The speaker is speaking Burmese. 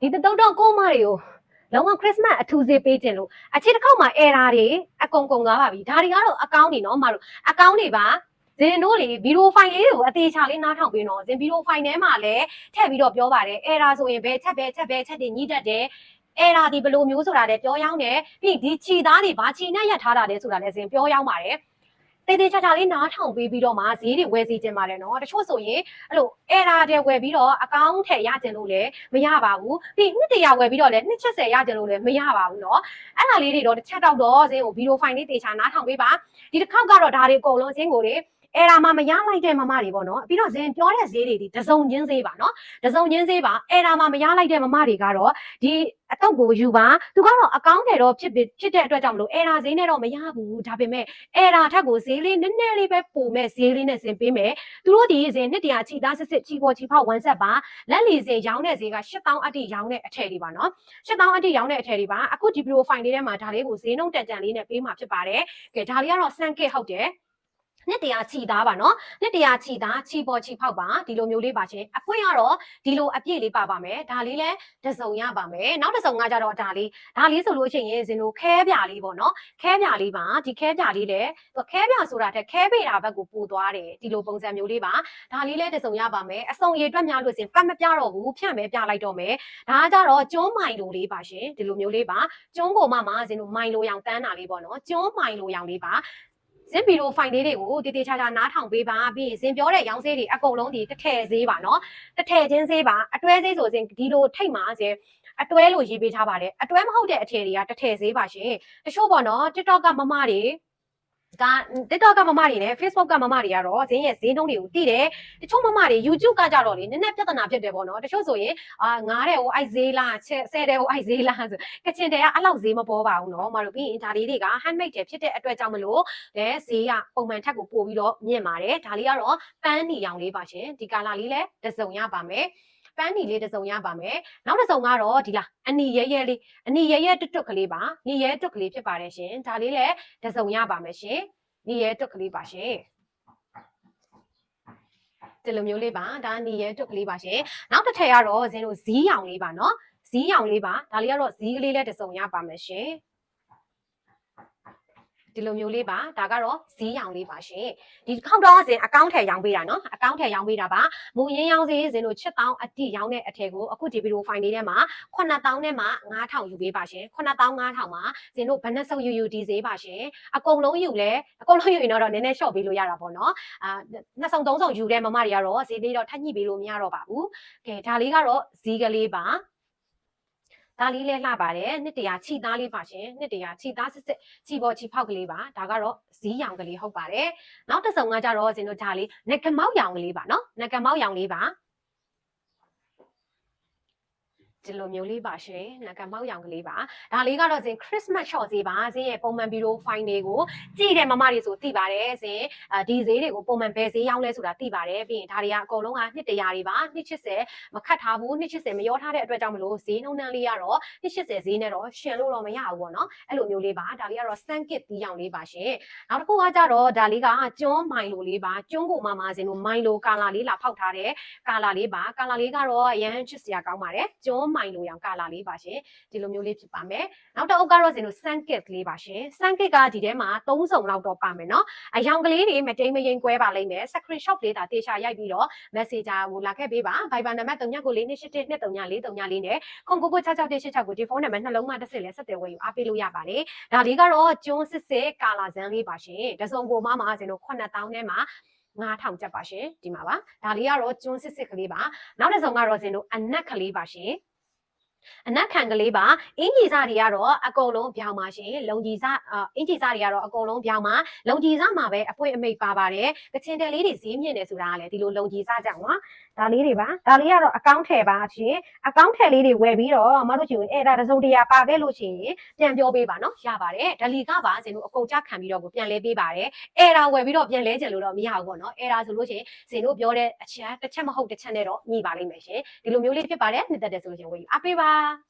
ဒီတတုတ်တော့ကိုမတွေကိုလုံးဝခရစ်စမတ်အထူးစေးပေးခြင်းလို့အချစ်တစ်ခေါက်မှာ error တွေအကုန်ကုန်သွားပါပြီဒါတွေကတော့အကောင့်တွေနော်မတို့အကောင့်တွေပါဇင်တို့လေဗီဒီယိုဖိုင်လေးတွေကိုအသေးချာလေးနားထောင်ပေးနော်ဇင်ဗီဒီယိုဖိုင်ထဲမှာလည်းထည့်ပြီးတော့ပြောပါတယ် error ဆိုရင်ဘယ်ချက်ပဲချက်ပဲချက်တွေညှိတတ်တယ် error ဒီဘယ်လိုမျိုးဆိုတာလည်းပြောရောင်းတယ်ပြီးဒီခြီသားတွေဘာခြီနဲ့ရထားတာလဲဆိုတာလည်းဇင်ပြောရောင်းပါတယ် တေးသေးချာချာလေးနားထောင်ပေးပြီးတော့မှဈေးတွေဝယ်စီခြင်းပါတယ်နော်တချို့ဆိုရင်အဲ့လို error တွေဝယ်ပြီးတော့အကောင့်ထည့်ရခြင်းလို့လည်းမရပါဘူးပြီးနှစ်တရာဝယ်ပြီးတော့လည်းနှစ်ချက်ဆယ်ရခြင်းလို့လည်းမရပါဘူးနော်အဲ့ဒါလေးတွေတော့တစ်ချက်တော့တော့ဈေးကိုဗီဒီယိုဖိုင်လေးတေချာနားထောင်ပေးပါဒီတစ်ခေါက်ကတော့ဒါတွေအကုန်လုံးဈေးကိုတွေ error မှာမရလိုက်တဲ့မမတွေပေါ့နော်ပြီးတော့ဇင်ပြောတဲ့ဈေးတွေဒီတစုံချင်းဈေးပါနော်တစုံချင်းဈေးပါ error မှာမရလိုက်တဲ့မမတွေကတော့ဒီအတော့ကိုယူပါသူကတော့အကောင့်တွေတော့ဖြစ်ဖြစ်ဖြစ်တဲ့အတွက်ကြောင့်မလို့ error ဈေးနဲ့တော့မရဘူးဒါပေမဲ့ error ထက်ကိုဈေးလေးနည်းနည်းလေးပဲပိုမဲ့ဈေးလေးနဲ့ဇင်ပေးမယ်သူတို့ဒီဇင်နှစ်တရာချီသားစစ်စစ်ချီပေါ်ချီဖောက်ဝမ်းဆက်ပါလက်လီဇင်ရောင်းတဲ့ဈေးက8000အတိရောင်းတဲ့အထည်တွေပါနော်8000အတိရောင်းတဲ့အထည်တွေပါအခုဒီဗီဒီယိုဖိုင်လေးထဲမှာဒါလေးကိုဈေးနှုန်းတန်တန်လေးနဲ့ပေးမှာဖြစ်ပါတယ်ကဲဒါလေးကတော့ sand kit ဟုတ်တယ် နှစ်တရာချီသားပါနော်နှစ်တရာချီသားချီပေါ်ချီဖောက်ပါဒီလိုမျိုးလေးပါချင်းအပွင့်ကတော့ဒီလိုအပြည့်လေးပါပါမယ်ဒါလေးလည်းတစ်စုံရပါမယ်နောက်တစ်စုံကကြတော့ဒါလေးဒါလေးဆိုလို့ရှိရင်ဇင်တို့ခဲပြလေးပေါ့နော်ခဲပြလေးပါဒီခဲပြလေးလည်းသူခဲပြဆိုတာတက်ခဲပေတာဘက်ကိုပို့သွားတယ်ဒီလိုပုံစံမျိုးလေးပါဒါလေးလည်းတစ်စုံရပါမယ်အစုံရည်အတွက်များလို့စင်ပတ်မပြတော့ဘူးဖြန့်မဲပြလိုက်တော့မယ်ဒါကကြတော့ကျွန်းမိုင်လိုလေးပါရှင်ဒီလိုမျိုးလေးပါကျွန်းကိုမှမှဇင်တို့မိုင်လိုရောင်တန်းတာလေးပေါ့နော်ကျွန်းမိုင်လိုရောင်လေးပါ ဇင်ဗီရိုဖိုင်လေးတွေကိုတေးသေးချာချာနားထောင်ပေးပါပြီးရင်ဇင်ပြောတဲ့ရောင်းဈေးတွေအကုန်လုံးဒီတစ်ထည်ဈေးပါနော်တစ်ထည်ချင်းဈေးပါအတွဲဈေးဆိုဇင်ဒီလိုထိတ်မှာဇင်အတွဲလို့ရေးပေးထားပါတယ်အတွဲမဟုတ်တဲ့အထည်တွေကတစ်ထည်ဈေးပါရှင်တချို့ပေါ့နော် TikTok ကမမတွေ က TikTok ကမမတွေနဲ့ Facebook ကမမတွေကတော့ဈေးရဲ့ဈေးနှုန်းတွေကိုသိတယ်တချို့မမတွေ YouTube ကကြတော့လေနည်းနည်းပြဿနာဖြစ်တယ်ပေါ့နော်တချို့ဆိုရင်အာငားတဲ့ဟိုအိုက်ဈေးလားချက်ဆဲတဲ့ဟိုအိုက်ဈေးလားဆိုကချင်တဲ့ကအဲ့လောက်ဈေးမပေါ်ပါဘူးနော်မတို့ပြီးရင်ဒါလေးတွေက handmade တွေဖြစ်တဲ့အတွက်ကြောင့်မလို့တဲ့ဈေးကပုံမှန်ထက်ကိုပို့ပြီးတော့မြင့်ပါတယ်ဒါလေးကတော့ပန်းနီရောင်လေးပါရှင်ဒီကာလာလေးလည်းတစ်စုံရပါမယ် ပန်းနီလေးတစ်စုံရပါမယ်နောက်တစ်စုံကတော့ဒီလားအနီရဲရဲလေးအနီရဲရဲတွတ်တွတ်ကလေးပါနီရဲတွတ်ကလေးဖြစ်ပါတယ်ရှင်ဒါလေးလည်းတစ်စုံရပါမယ်ရှင်နီရဲတွတ်ကလေးပါရှင်ဒီလိုမျိုးလေးပါဒါနီရဲတွတ်ကလေးပါရှင်နောက်တစ်ထည်ကတော့ဇင်းတို့ဇီးရောင်လေးပါနော်ဇီးရောင်လေးပါဒါလေးကတော့ဇီးကလေးလည်းတစ်စုံရပါမယ်ရှင် ဒီလိုမျိုးလေးပါဒါကတော့ဈေးရောင်လေးပါရှင်ဒီခေါက်တော့စဉ်အကောင့်ထဲရောင်းပေးတာနော်အကောင့်ထဲရောင်းပေးတာပါမူရင်းရောင်းဈေးစဉ်တို့7000အတိရောင်းတဲ့အထည်ကိုအခုဒီဗီဒီယိုဖိုင်လေးထဲမှာ9000နဲ့မှ9000ယူပေးပါရှင်9000 9000မှာစဉ်တို့ဘယ်နှဆုပ်ယူယူဒီဈေးပါရှင်အကုန်လုံးယူလဲအကုန်လုံးယူရင်တော့နည်းနည်း short ပေးလို့ရတာပေါ့နော်အာနှစ်ဆုံသုံးဆုံယူတဲ့မမတွေကတော့ဈေးလေးတော့ထပ်ညှိပေးလို့မရတော့ပါဘူးကဲဒါလေးကတော့ဈေးကလေးပါ ဒါလေးလဲလှပါတယ်နှစ်တရာခြိသားလေးပါရှင်နှစ်တရာခြိသားစစ်စစ်ခြိပေါ်ခြိဖောက်ကလေးပါဒါကတော့ဇီးရောင်ကလေးဟုတ်ပါတယ်နောက်တစ်စုံကကြတော့ဇင်တို့ဒါလေးငကမောက်ရောင်ကလေးပါနော်ငကမောက်ရောင်လေးပါ ဒီလိုမျိုးလေးပါရှင်ငကမောက်ရောင်ကလေးပါဒါလေးကတော့ဇင် Christmas short ဈေးပါဈေးရဲ့ပုံမှန်ဗီဒီယိုဖိုင်တွေကိုကြည့်တယ်မမတွေဆိုသိပါတယ်ဇင်အဲဒီဈေးတွေကိုပုံမှန်ဘယ်ဈေးရောင်းလဲဆိုတာသိပါတယ်ပြီးရင်ဒါတွေကအကုန်လုံးကနှစ်တရာတွေပါနှစ်80မခတ်ထားဘူးနှစ်80မရောထားတဲ့အတွက်ကြောင့်မလို့ဈေးနှုန်းနှန်းလေးကတော့နှစ်80ဈေးနဲ့တော့ရှင်လို့တော့မရဘူးပေါ့နော်အဲ့လိုမျိုးလေးပါဒါလေးကတော့ Sunkit တီးရောင်လေးပါရှင်နောက်တစ်ခုကကြတော့ဒါလေးကကျွန်းမိုင်လိုလေးပါကျွန်းကိုမမစင်လို့မိုင်လိုကာလာလေးလာဖောက်ထားတဲ့ကာလာလေးပါကာလာလေးကတော့အရန်ချစ်စရာကောင်းပါတယ်ကျွန်းမိုင်လိုရောင်ကာလာလေးပါရှင်ဒီလိုမျိုးလေးဖြစ်ပါမယ်နောက်တစ်အုပ်ကတော့စင်လို့ Sunkit လေးပါရှင် Sunkit ကဒီထဲမှာ3စုံလောက်တော့ပါမယ်နော်အယောင်ကလေးတွေမတိမ်မရင်ကွဲပါလိမ့်မယ် screenshot လေးဒါတေချာရိုက်ပြီးတော့ messenger ကိုလာခဲ့ပေးပါ Viber နံပါတ်39ကိုလေး281 239နဲ့ခုံကိုကို6686ကိုဒီဖုန်းနံပါတ်နှလုံးမှတစ်စစ်လဲဆက်သွယ်ဝယ်ယူအားပေးလို့ရပါတယ်ဒါလေးကတော့ကျွန်းစစ်စစ်ကာလာဇန်လေးပါရှင်တစုံကိုမှမှာစင်လို့9000နဲ့မှာ9000ကျပ်ပါရှင်ဒီမှာပါဒါလေးကတော့ကျွန်းစစ်စစ်ကလေးပါနောက်တစ်စုံကတော့စင်တို့အနက်ကလေးပါရှင် အနက်ခံကလေးပါအင်ကြီးစားတွေကတော့အကုန်လုံးပြောင်းပါရှင်လုံကြီးစားအင်ကြီးစားတွေကတော့အကုန်လုံးပြောင်းပါလုံကြီးစားမှာပဲအပွင့်အမိတ်ပါပါတယ်ကချင်တယ်လေးတွေဈေးမြင့်တယ်ဆိုတာကလည်းဒီလိုလုံကြီးစားကြောင့်နော်ဒါလေးတွေပါဒါလေးကတော့အကောင့်ထည်ပါရှင်အကောင့်ထည်လေးတွေဝယ်ပြီးတော့မတို့ချင်အဲ့ဒါတစုံတရာပါခဲ့လို့ရှိရင်ပြန်ပြောပေးပါနော်ရပါတယ်ဒလီကပါစင်တို့အကုန်ကြခံပြီးတော့ကိုပြန်လဲပေးပါတယ်အဲ့ဒါဝယ်ပြီးတော့ပြန်လဲကြလို့တော့မရဘူးပေါ့နော်အဲ့ဒါဆိုလို့ရှိရင်စင်တို့ပြောတဲ့အချက်တစ်ချက်မဟုတ်တစ်ချက်နဲ့တော့ညီပါလိမ့်မယ်ရှင်ဒီလိုမျိုးလေးဖြစ်ပါတယ်နှစ်သက်တယ်ဆိုလို့ရှိရင်ဝယ်ယူအားပေးပါら